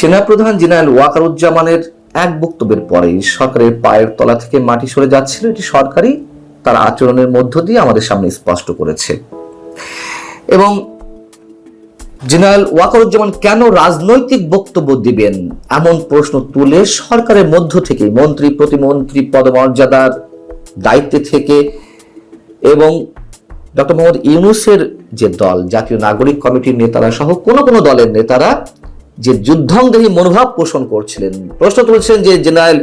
সেনাপ্রধান জেনারেল ওয়াকারুজ্জামানের এক বক্তব্যের পরেই সরকারের পায়ের তলা থেকে মাটি সরে যাচ্ছিল এটি সরকারই তার আচরণের মধ্য দিয়ে আমাদের সামনে স্পষ্ট করেছে। এবং জেনারেল ওয়াকারুজ্জামান কেন রাজনৈতিক বক্তব্য দিবেন এমন প্রশ্ন তুলে সরকারের মধ্য থেকে মন্ত্রী, প্রতিমন্ত্রী পদমর্যাদার দায়িত্বে থেকে এবং ডক্টর মোহাম্মদ ইউনুসের যে দল, জাতীয় নাগরিক কমিটির নেতারা সহ কোনো কোনো দলের নেতারা যে যুদ্ধাঙ্গী মনোভাব পোষণ করছিলেন। প্রশ্ন তুলছিলেন যে জেনারেল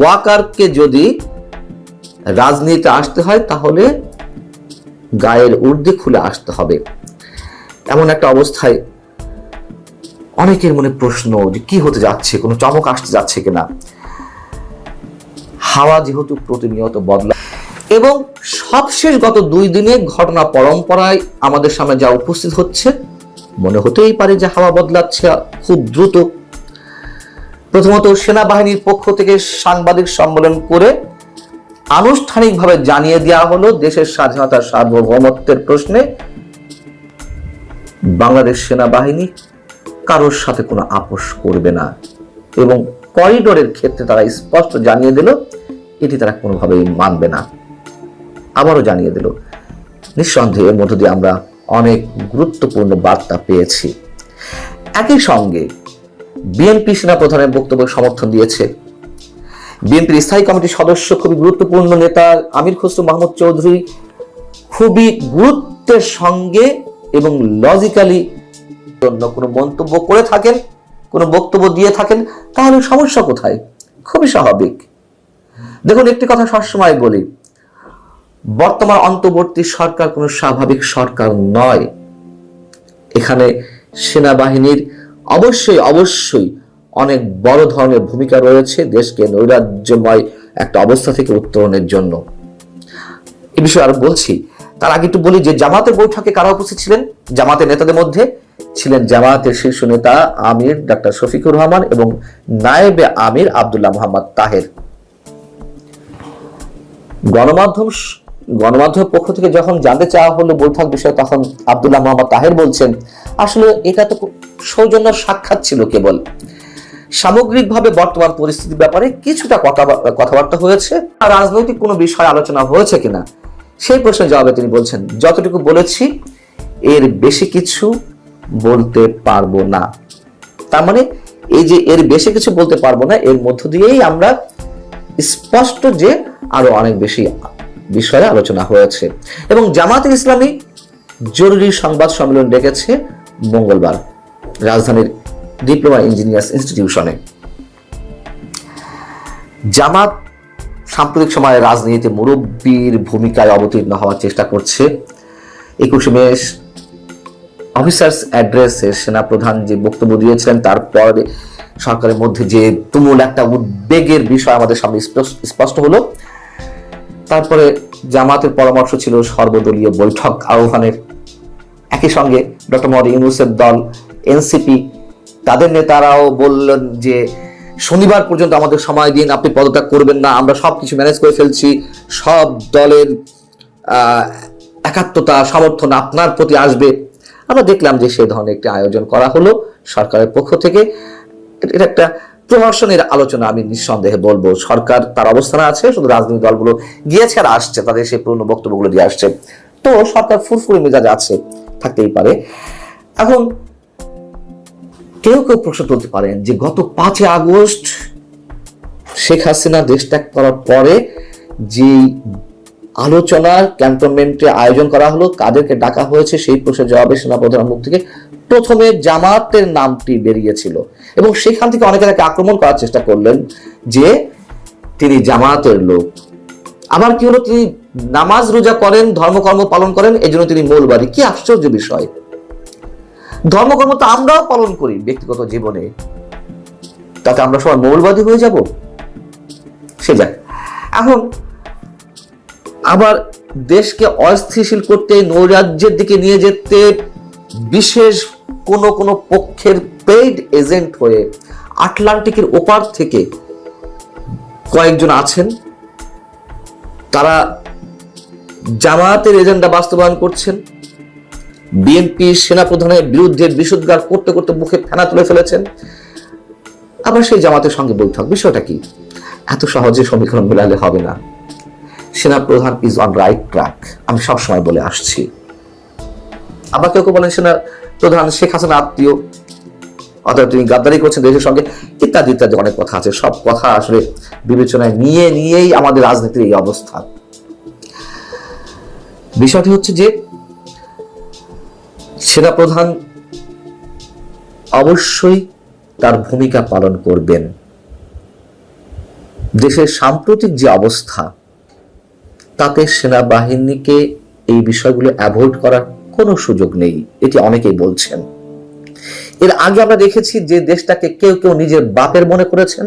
ওয়াকারকে যদি রাজনীতিতে আসতে হয়, তাহলে গায়ের ঊর্ধ্বে খুলে আসতে হবে। এমন একটা অবস্থায় অনেকের মনে প্রশ্ন যে কি হতে যাচ্ছে, কোনো চমক আসতে যাচ্ছে কিনা? হাওয়া যেহেতু প্রতিনিয়ত বদলা এবং সবশেষ গত দুই দিনে ঘটনা পরম্পরায় আমাদের সামনে যা উপস্থিত হচ্ছে মনে হতেই পারে যে হাওয়া বদলাচ্ছে খুব দ্রুত। প্রথমত সেনাবাহিনীর পক্ষ থেকে সাংবাদিক সম্মেলন করে আনুষ্ঠানিকভাবে জানিয়ে দেওয়া হলো দেশের স্বাধীনতার সার্বভৌমত্বের প্রশ্নে বাংলাদেশ সেনাবাহিনী কারোর সাথে কোনো আপোষ করবে না এবং করিডোরের ক্ষেত্রে তারা স্পষ্ট জানিয়ে দিল, এটি তারা কোনোভাবেই মানবে না। আবারও জানিয়ে দিল, নিঃসন্দেহে এর মধ্য দিয়ে আমরা গুরুত্বপূর্ণ বার্তা পেয়েছি। একই সঙ্গে বিএনপি সেনাপ্রধানের বক্তব্য সমর্থন দিয়েছে। বিএনপির স্থায়ী কমিটির সদস্য খুবই গুরুত্বপূর্ণ নেতা আমির খসরু মাহমুদ চৌধুরী খুবই গুরুত্বের সঙ্গে এবং লজিক্যালি জন্য কোনো মন্তব্য করে থাকেন, কোনো বক্তব্য দিয়ে থাকেন, তাহলে সমস্যা কোথায়? খুবই স্বাভাবিক। দেখুন, একটি কথা সবসময় বলি বর্তমান অন্তর্বর্তী সরকার কোনো স্বাভাবিক সরকার নয়। এখানে সেনাবাহিনীর অবশ্যই অবশ্যই অনেক বড় ধরনের ভূমিকা রয়েছে দেশকে নৈরাজ্যময় একটা অবস্থা থেকে উত্তরণের জন্য। এ বিষয়ে আরও বলছি, তার আগে একটু বলি যে জামাতের বৈঠকে কারা উপস্থিত ছিলেন? জামাতের নেতাদের মধ্যে ছিলেন জামাতের শীর্ষ নেতা আমির, ডাক্তার শফিকুর রহমান এবং নায়েবে আমির আব্দুল্লাহ মোহাম্মদ তাহের। গণমাধ্যম গণমাধ্যমের পক্ষ থেকে যখন জানতে চাওয়া হলো বৈঠক বিষয়ে, তখন আব্দুল্লাহ মোহাম্মদ তাহের বলছেন, আসলে এটা তো সৌজন্য সাক্ষাৎ ছিল কেবল। সামগ্রিকভাবে বর্তমান পরিস্থিতির ব্যাপারে কিছুটা কথা কথাবার্তা হয়েছে, আর রাজনৈতিক কোনো বিষয় আলোচনা হয়েছে কিনা, সেই প্রশ্নের জবাবে তিনি বলছেন, যতটুকু বলেছি, এর বেশি কিছু বলতে পারব না। তার মানে এই যে এর বেশি কিছু বলতে পারব না, এর মধ্য দিয়েই আমরা স্পষ্ট যে আরও অনেক বেশি বিষয়ে আলোচনা হয়েছে। এবং জামাত ইসলামী জরুরি সংবাদ সম্মেলন ডেকেছে মঙ্গলবার রাজধানীর ডিপ্লোমা ইঞ্জিনিয়ার্স ইনস্টিটিউশনে। জামাত সাম্প্রতিক সময়ে রাজনীতিতে মুরব্বীর ভূমিকায় অবতীর্ণ হওয়ার চেষ্টা করছে। একুশে মে অফিসার্স অ্যাড্রেসে সেনাপ্রধান যে বক্তব্য দিয়েছিলেন তারপর সরকারের মধ্যে যে তুমুল একটা উদ্বেগের বিষয় আমাদের সামনে স্পষ্ট- স্পষ্ট হলো তারপরে জামাতের পরামর্শ ছিল সর্বদলীয় বৈঠক আহ্বানের একই সঙ্গে ডক্টর মোহাম্মদ ইউনুসের দল, এনসিপি, তাদের নেতারাও বললেন যে, শনিবার পর্যন্ত আমাদের সময় দিন, আপনি পদত্যাগ করবেন না, আমরা সব কিছু ম্যানেজ করে ফেলছি, সব দলের একাত্মতা, সমর্থন আপনার প্রতি আসবে। আমরা দেখলাম যে সে ধরনের একটি আয়োজন করা হলো সরকারের পক্ষ থেকে। এটা একটা প্রহসনের আলোচনা আমি নিঃসন্দেহে বলব। সরকার তার অবস্থানে আছে, শুধু রাজনৈতিক দলগুলো গিয়েছে আর আসছে, তাদের সেই পুরনো বক্তব্যগুলো দিয়ে আসছে। তো সরকার ফুরফুরে মেজাজ আছে, থাকতেই পারে। এখন কেউ কেউ প্রশ্ন তুলতে পারেন যে গত পাঁচই আগস্ট শেখ হাসিনা দেশ ত্যাগ করার পরে যে আলোচনার ক্যান্টনমেন্টে আয়োজন করা হলো। কাদেরকে ডাকা হয়েছে সেই প্রশ্নের জবাবে সেনাপ্রধানের মুখ থেকে প্রথমে জামাতের নামটি বেরিয়েছিল এবং সেখান থেকে অনেকে তাকে আক্রমণ করার চেষ্টা করলেন যে তিনি জামাতের লোক। আবার কি হলো? তিনি নামাজ রোজা করেন, ধর্মকর্ম পালন করেন এই জন্য তিনি মৌলবাদী। কি আশ্চর্য বিষয়। ধর্মকর্ম তো আমরাও পালন করি ব্যক্তিগত জীবনে। তাতে আমরা সবাই মৌলবাদী হয়ে যাব? সে যাক। এখন আবার দেশকে অস্থিতিশীল করতে নৈরাজ্যের দিকে নিয়ে যেতে বিশেষ কোন কোন পক্ষের পেইড এজেন্ট হয়ে আটলান্টিকের ওপার থেকে কয়েকজন আছেন। তারা জামায়াতের এজেন্ডা বাস্তবায়ন করছেন। বিএনপি সেনাপ্রধানের বিরুদ্ধে বিশুদ্ধার করতে করতে মুখে ফেনা তুলে ফেলেছেন। আবার সেই জামাতের সঙ্গে বৈঠক, বিষয়টা কি? এত সহজে সমীকরণ মেলালে হবে না। সেনা প্রধান ইজ অন রাইট ট্র্যাক আমি সবসময় বলে আসছি। আবার কেউ কেউ বলেন সেনা প্রধান শেখ হাসিনা আত্মীয়, অথবা তিনি গাদ্দারি করছেন দেশের সঙ্গে, ইত্যাদি ইত্যাদি অনেক কথা আছে। সব কথা আসলে বিবেচনায় নিয়ে নিয়েই আমাদের রাজনীতির এই অবস্থা। বিষয়টি হচ্ছে যে সেনাপ্রধান অবশ্যই তার ভূমিকা পালন করবেন। দেশের সাম্প্রতিক যে অবস্থা তাতে সেনাবাহিনীকে এই বিষয়গুলো অ্যাভয়েড করার কোনো সুযোগ নেই, এটি অনেকেই বলছেন। এর আগে আমরা দেখেছি যে দেশটাকে কেউ কেউ নিজের বাপের মনে করেছেন,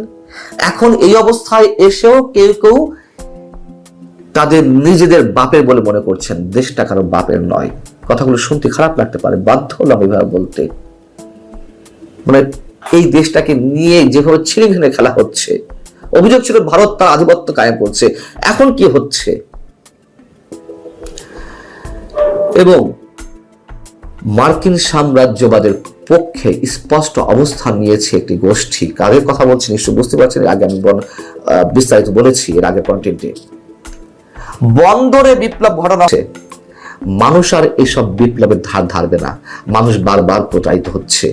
এখন এই অবস্থায় এসেও কেউ কেউ তাদের নিজেদের বাপের বলে মনে করছেন, দেশটা কারও বাপের নয়। কথাগুলো শুনতে খারাপ লাগতে পারে, বাধ্য হলাম এভাবে বলতে। মানে এই দেশটাকে নিয়ে যেভাবে ছিঁড়ে ভেঙে খেলা হচ্ছে, অভিযোগ ছিল ভারত তার আধিপত্য কায়েম করছে, এখন কি হচ্ছে? এবং মার্কিন সাম্রাজ্যবাদের পক্ষে স্পষ্ট অবস্থান নিয়েছে একটি গোষ্ঠী। কাদের কথা বলছি নিশ্চয় বুঝতে পারছেন? আগে আমি বিস্তারিত বলেছি এর আগের কন্টেন্টে বন্দরে বিপ্লব ঘটানো মানুষ আর এসব বিপ্লবের ধার ধারবে না। মানুষ বারবার প্রতারিত হচ্ছে।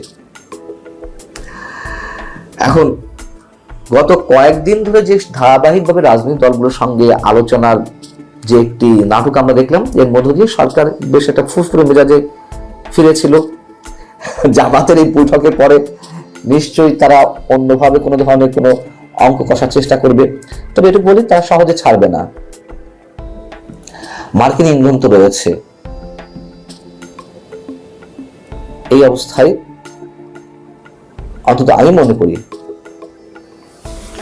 এখন, গত কয়েকদিন ধরে যে ধারাবাহিকভাবে রাজনৈতিক দলগুলোর সঙ্গে আলোচনার যে একটি নাটক আমরা দেখলাম, এর মধ্য দিয়ে সরকার বেশ একটা ফুসফুরে মেজাজে ফিরেছিল। জামাতের এই বৈঠকের পরে নিশ্চয়ই তারা অন্যভাবে কোনো ধরনের কোনো অঙ্ক কষার চেষ্টা করবে। তবে এটা বলি তারা সহজে ছাড়বে না। মার্কিন ইন্ধন তো রয়েছে। এই অবস্থায় অন্তত আমি মনে করি,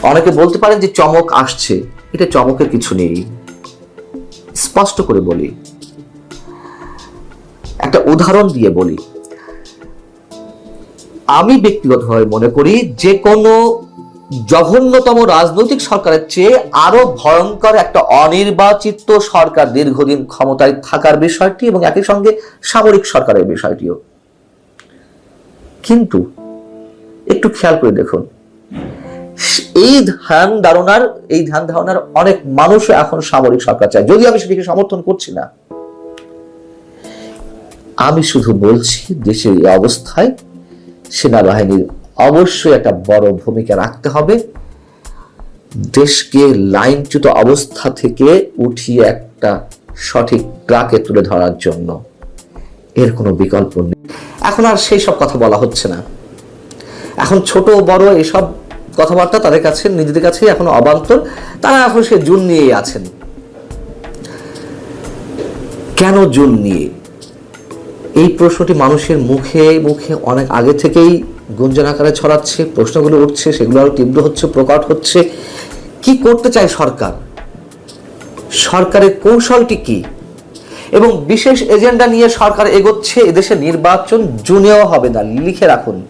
অনেকে বলতে পারেন যে চমক আসছে, এটা চমকের কিছু নেই। স্পষ্ট করে বলি। একটা উদাহরণ দিয়ে বলি। আমি ব্যক্তিগতভাবে মনে করি যে কোনো জঘন্যতম রাজনৈতিক সরকারের চেয়ে আরও ভয়ঙ্কর একটা অনির্বাচিত সরকার দীর্ঘদিন ক্ষমতায় থাকার বিষয়টি এবং একই সঙ্গে সামরিক সরকারের বিষয়টিও। কিন্তু একটু খেয়াল করে দেখুন এই ধ্যান ধারণার, এই ধ্যান ধারণার অনেক মানুষ এখন সামরিক সরকার চায়। যদিও আমি সেটিকে সমর্থন করছি না। আমি শুধু বলছি, দেশের এই অবস্থায় সেনাবাহিনীর অবশ্যই একটা বড় ভূমিকা রাখতে হবে। দেশকে লাইনচ্যুত অবস্থা থেকে উঠিয়ে একটা সঠিক ট্রাকে তুলে ধরার জন্য এর কোনো বিকল্প নেই। এখন আর সেই সব কথা বলা হচ্ছে না। এখন ছোট, বড় এসব কথাবার্তা তাদের কাছে, নিজেদের কাছে এখন অবান্তর। তারা এখন সে জুন নিয়েই আছেন। কেন জুন নিয়ে? এই প্রশ্নটি মানুষের মুখে মুখে অনেক আগে থেকেই গুঞ্জন আকারে ছড়াচ্ছে, প্রশ্নগুলো উঠছে, সেগুলো আরও তীব্র হচ্ছে, প্রকট হচ্ছে। কি করতে চায় সরকার? সরকারের কৌশলটি কি? এবং বিশেষ এজেন্ডা নিয়ে সরকার এগোচ্ছে, এদেশে নির্বাচন জুনেও হবে না, লিখে রাখুন।